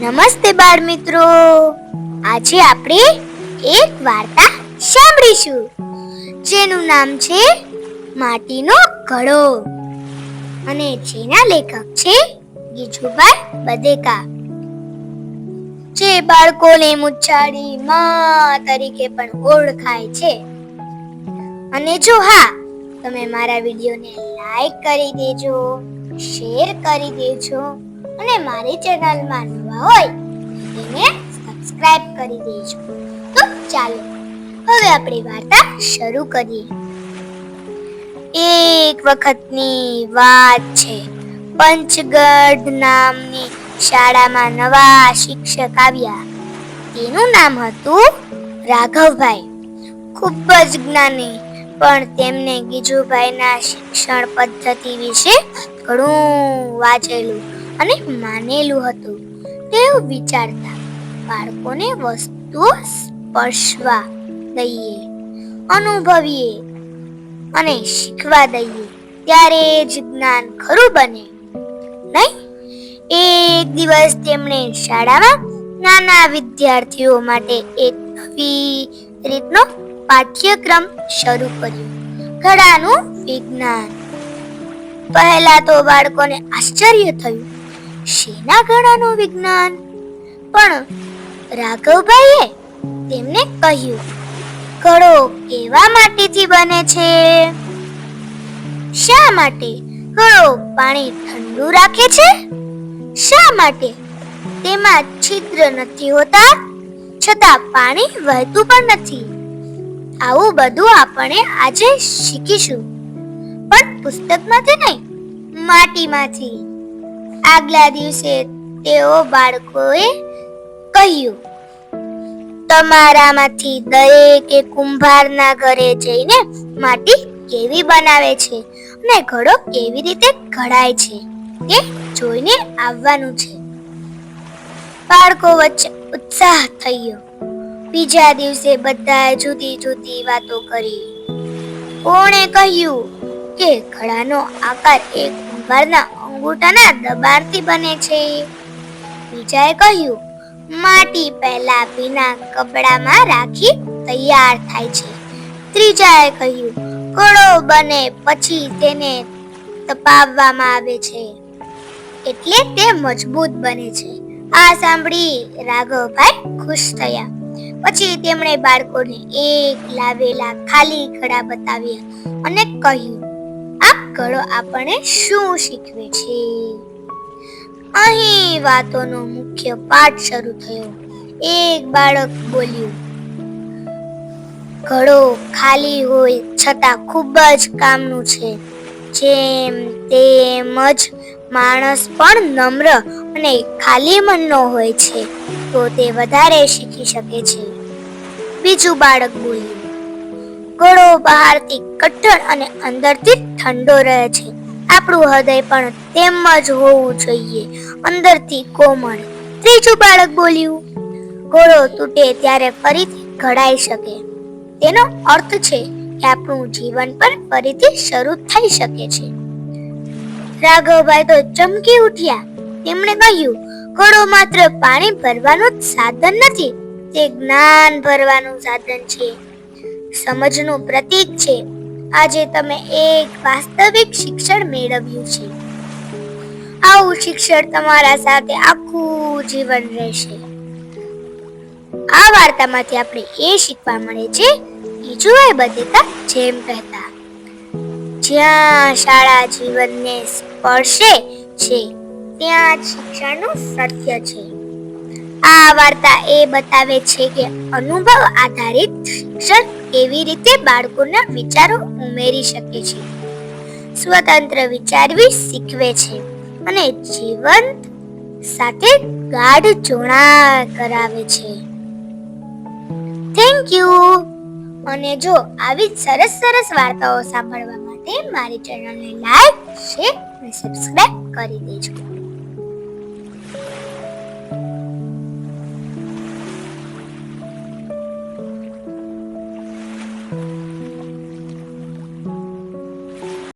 નમસ્તે બાળ મિત્રો આજે આપણે એક વાર્તા સાંભળીશું, જેનું નામ છે માટીનો ઘડો. અને જેના લેખક છે ગીજુભાઈ બધેકા જે બાળકોને મુચ્છાડી માં તરીકે પણ ઓળખાય છે. અને જો હા, તમે મારા વિડીયોને લાઈક કરી દેજો શેર કરી દેજો. અને મારી ચેનલમાં નવા હોય, તેને સબસ્ક્રાઇબ કરી દેજો. તો ચાલો, હવે આપણી વાર્તા શરૂ કરીએ. એક વખતની વાત છે. પંચગઢ નામની શાળામાં નવા શિક્ષક આવ્યા. તેનું નામ હતું રાઘવભાઈ. ખૂબ જ જ્ઞાની, પણ તેમને ગીજુભાઈના શિક્ષણ પદ્ધતિ વિશે ઘણું વાંચેલું. અને માનેલું હતું. તેઓ વિચારતા, બાળકોને વસ્તુઓ સ્પર્શવા દઈએ, અનુભવીએ અને શીખવા દઈએ. ત્યારે જ જ્ઞાન ખરું બને. નહીં? એક દિવસ તેમણે શાળામાં નાના વિદ્યાર્થીઓ માટે એક નવી રીતનો પાઠ્યક્રમ શરૂ કર્યો. ઘડાનું વિજ્ઞાન. પહેલા તો બાળકોને આશ્ચર્ય થયું. શેના ગણાનું વિજ્ઞાન? પણ રાઘવભાઈએ તેમને કહ્યું, ઘડો કેવા માટીથી બને છે? શા માટે ઘડો પાણી ઠંડુ રાખે છે? શા માટે તેમાં છિદ્ર નથી હોતા? છતાં પાણી વહેતું પણ નથી. આવું બધું આપણે આજે શીખીશું. પણ પુસ્તકમાંથી નહીં, માટીમાંથી. આગલા દિવસે તેઓ બાળકોએ કહ્યું, તમારામાંથી દરેકે કુંભારના ઘરે જઈને માટી કેવી બનાવે છે અને ઘડો કેવી રીતે ઘડાય છે તે જોઈને આવવાનું છે. બાળકો વચ્ચે ઉત્સાહ થયો. બીજા દિવસે બધાએ જુદી જુદી વાતો કરી. કોણે કહ્યું કે ઘડાનો આકાર એક કુંભારના અંગૂઠાના દબાણથી બને છે. બીજાએ કહ્યું, માટી પહેલા ભીના કપડામાં રાખી તૈયાર થાય છે. ત્રીજાએ કહ્યું, ઘડો બને પછી તેને તપાવવામાં આવે છે. એટલે તે મજબૂત બને છે. આ સાંભળી રાઘવભાઈ ખુશ થયા. પછી તેમણે બાળકોને એક લાવેલા ખાલી ઘડા બતાવ્યા અને કહ્યું આ ઘડો આપણને શું શીખવે છે? અહીં વાતોનો મુખ્ય પાઠ શરૂ થયો. એક બાળક બોલ્યું, ઘડો ખાલી હોય છતાં ખૂબ જ કામનું છે. જેમ તેમ જ માણસ પણ નમ્ર અને ખાલી મનનો હોય છે, તો તે વધારે શીખી શકે છે. બીજું બાળક બોલ્યું ઘોડો બહારથી કઠણ અને અંદરથી ઠંડો રહે છે. આપણું હૃદય પણ તેમ જ હોવું જોઈએ. અંદરથી કોમળ. ત્રીજું બાળક બોલ્યું, ઘોડો તૂટે ત્યારે ફરીથી ઘડાઈ શકે. તેનો અર્થ છે કે આપણું જીવન પણ ફરીથી શરૂ થઈ શકે છે. રાઘવભાઈ તો ચમકી ઉઠ્યા. તેમણે કહ્યું, ઘોડો માત્ર પાણી ભરવાનું સાધન નથી, તે જ્ઞાન ભરવાનું સાધન છે. સમજનું પ્રતીક છે. આજે તમે એક વાસ્તવિક શિક્ષણ મેળવ્યું છે. આવું શિક્ષણ તમારા સાથે આખું જીવન રહેશે. આ વાર્તામાંથી આપણે એ શીખવા મળે છે બીજું બધેતા જેમ કહેતા, જ્યાં શાળા જીવનને સ્પર્શે છે, ત્યાં જ શિક્ષણનું સત્ય છે. આ વાર્તા એ બતાવે છે કે અનુભવ આધારિત શિક્ષણ કેવી રીતે બાળકોના વિચારો ઉમેરી શકે છે. સ્વતંત્ર વિચારવી શીખવે છે અને જીવંત સાથે ગાઢ જોડાણ કરાવે છે. થેન્ક યુ અને જો આવી જ સરસ સરસ વાર્તાઓ સાંભળવા માટે મારી ચેનલને લાઈક શેર અને સબસ્ક્રાઇબ કરી દેજો.